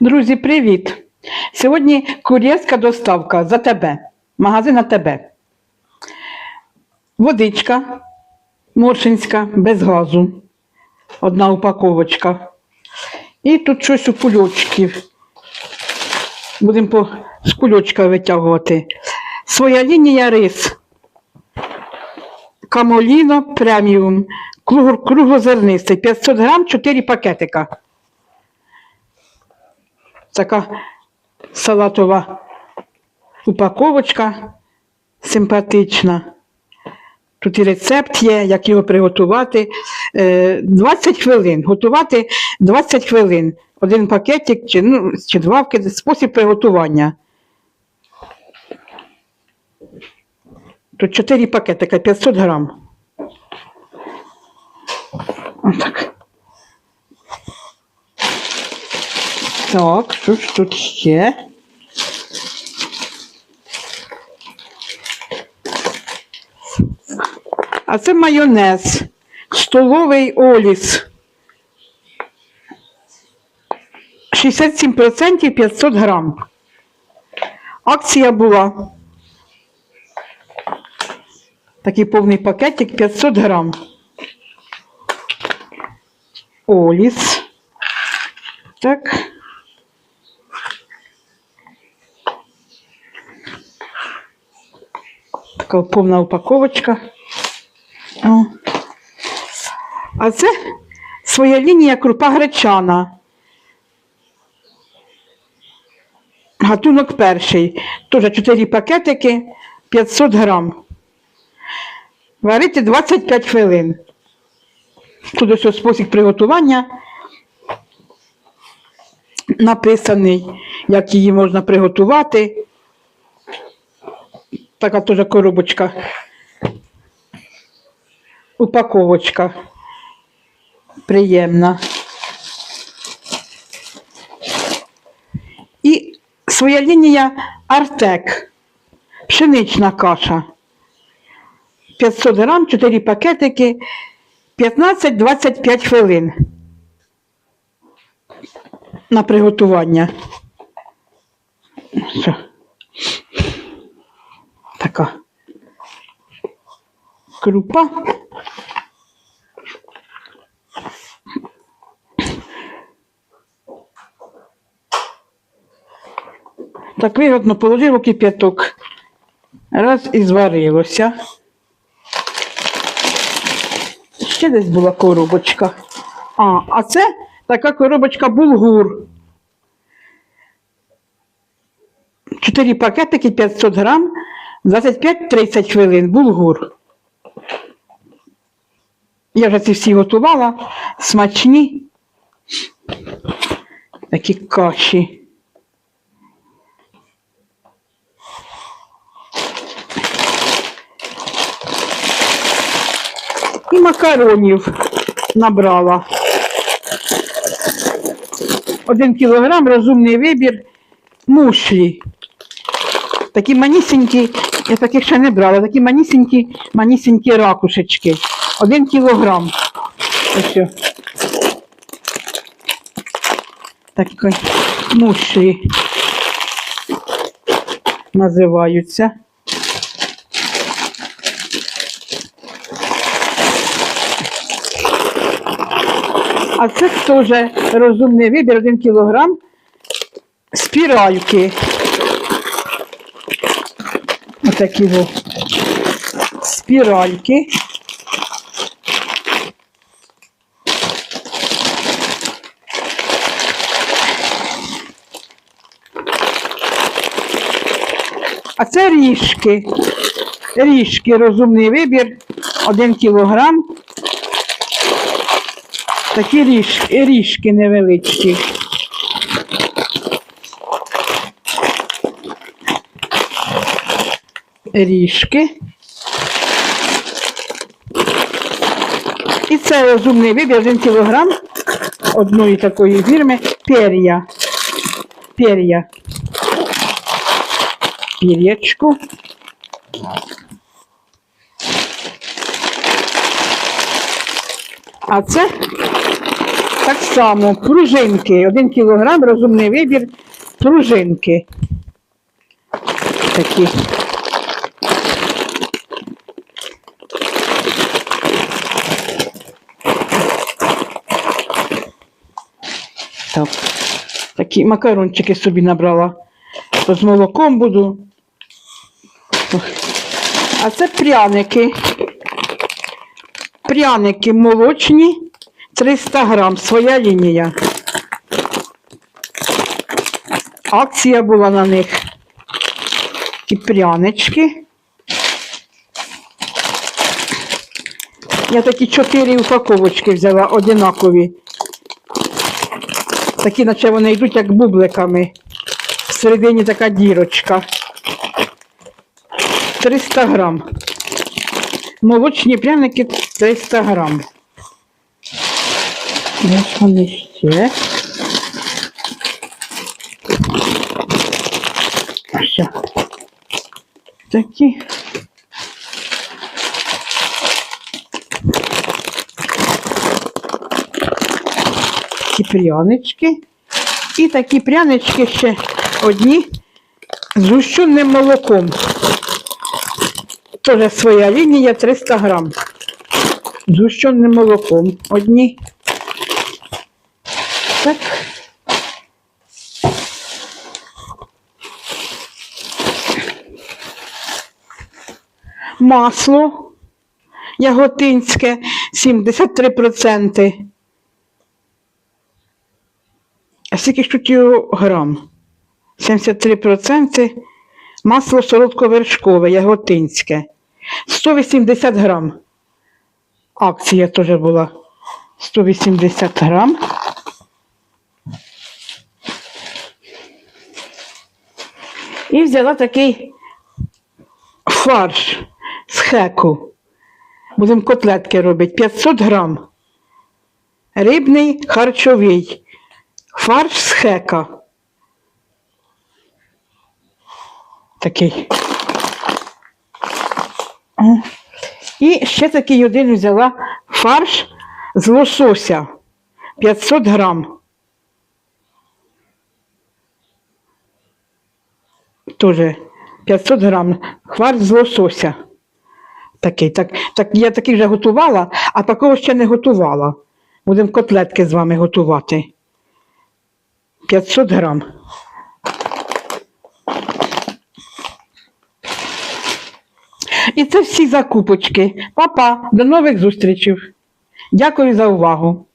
Друзі, привіт! Сьогодні кур'єрська доставка за тебе. Магазин на тебе. Водичка Моршинська без газу. Одна упаковочка. І тут щось у кульочків. Будемо з кульочка витягувати. Своя лінія рис. Камоліно преміум. Круг- Круглозернистий. 500 грам, 4 пакетика. Така салатова упаковочка симпатична. Тут і рецепт є, як його приготувати. Е, 20 хвилин. Готувати 20 хвилин. Один пакетик чи, ну, чи два спосіб приготування. Тут 4 пакетика, 500 грам. Отак. Так, що ж тут ще? А це майонез. Столовий оліс. 67% 500 грам. Акція була. Такий повний пакетик 500 грам. Оліс. Так. Така повна упаковочка. О. А це своя лінія крупа гречана. Гатунок перший. Теж 4 пакетики 500 грам. Варити 25 хвилин. Тут ось спосіб приготування написаний, як її можна приготувати. Така теж коробочка. Упаковочка. Приємна. І своя лінія Артек. Пшенична каша. 500 грам, 4 пакетики, 15-25 хвилин на приготування. Що? Така крупа. Так вигодно положив у кип'яток. Раз і зварилося. Ще десь була коробочка. А, а це така коробочка булгур. 4 пакетики 500 грам, 25-30 хвилин. Булгур. Я вже ці всі готувала. Смачні. Такі каші. І макаронів набрала. Один кілограм, розумний вибір, мушлі. Такі манісінькі, я таких ще не брала, такі манісінькі, манісінькі ракушечки. Один кілограм. Ось. о. Такі мушлі називаються. А це теж розумний вибір, один кілограм спіральки. Отакі. Спіральки. А це ріжки. Ріжки, розумний вибір, один кілограм. Такі ріж, ріжки невеличкі. Ріжки. І це розумний вибір, один кілограм одної такої фірми пер'я. Пер'я. Пір'ячку. А це Так само пружинки. Один кілограм, розумний вибір, пружинки. Такі. Так. Такі макарончики собі набрала. З молоком буду. А це пряники. Пряники молочні 300 грам, своя лінія. Акція була на них. Ті прянички. Я такі чотири упаковочки взяла одинакові. Такі, наче вони йдуть як бубликами. Всередині така дірочка. 300 грам. Молочні пряники 300 грам. Де ж вони ще? Все. Такі. Такі прянички. І такі прянички ще одні з гущеним молоком. Теж своя лінія 300 грам. З гущеним молоком одні. Так. Масло яготинське 73%. А скільки ж тут його грам? 73%. Масло солодковершкове, яготинське. 180 грам. Акція теж була. 180 грам. І взяла такий фарш з хеку. Будемо котлетки робити. 500 грам. Рибний харчовий. Фарш з хека. Такий. І ще такий один взяла фарш з лосося 500 грам. Тоже 500 грам фарш з лосося. Такий. Так, так, я такий вже готувала, а такого ще не готувала. Будемо котлетки з вами готувати. 500 грам. І це всі закупочки. Папа, до нових зустрічей. Дякую за увагу.